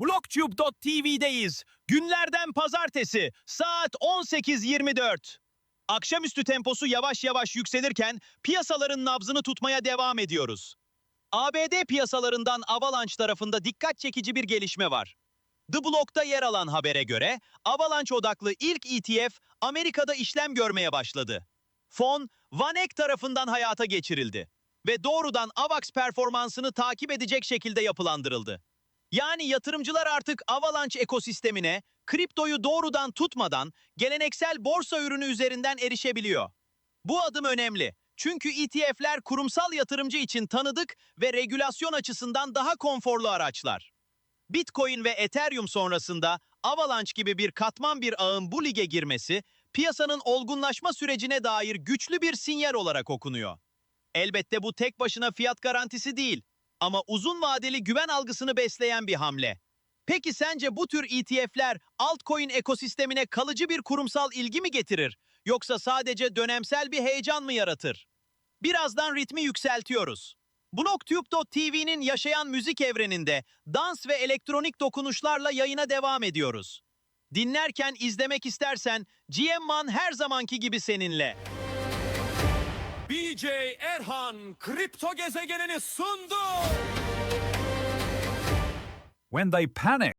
Blogtube.tv'deyiz. Günlerden pazartesi saat 18.24. Akşamüstü temposu yavaş yavaş yükselirken piyasaların nabzını tutmaya devam ediyoruz. ABD piyasalarından Avalanche tarafında dikkat çekici bir gelişme var. The Block'ta yer alan habere göre Avalanche odaklı ilk ETF Amerika'da işlem görmeye başladı. Fon, Vanek tarafından hayata geçirildi ve doğrudan AVAX performansını takip edecek şekilde yapılandırıldı. Yani yatırımcılar artık Avalanche ekosistemine kriptoyu doğrudan tutmadan geleneksel borsa ürünü üzerinden erişebiliyor. Bu adım önemli. Çünkü ETF'ler kurumsal yatırımcı için tanıdık ve regülasyon açısından daha konforlu araçlar. Bitcoin ve Ethereum sonrasında Avalanche gibi bir katman bir ağın bu lige girmesi, piyasanın olgunlaşma sürecine dair güçlü bir sinyal olarak okunuyor. Elbette bu tek başına fiyat garantisi değil ama uzun vadeli güven algısını besleyen bir hamle. Peki sence bu tür ETF'ler altcoin ekosistemine kalıcı bir kurumsal ilgi mi getirir yoksa sadece dönemsel bir heyecan mı yaratır? Birazdan ritmi yükseltiyoruz. Blogtube.tv'nin yaşayan müzik evreninde dans ve elektronik dokunuşlarla yayına devam ediyoruz. Dinlerken izlemek istersen GM1 her zamanki gibi seninle. BJ Erhan kripto gezegenini sundu. When they panic,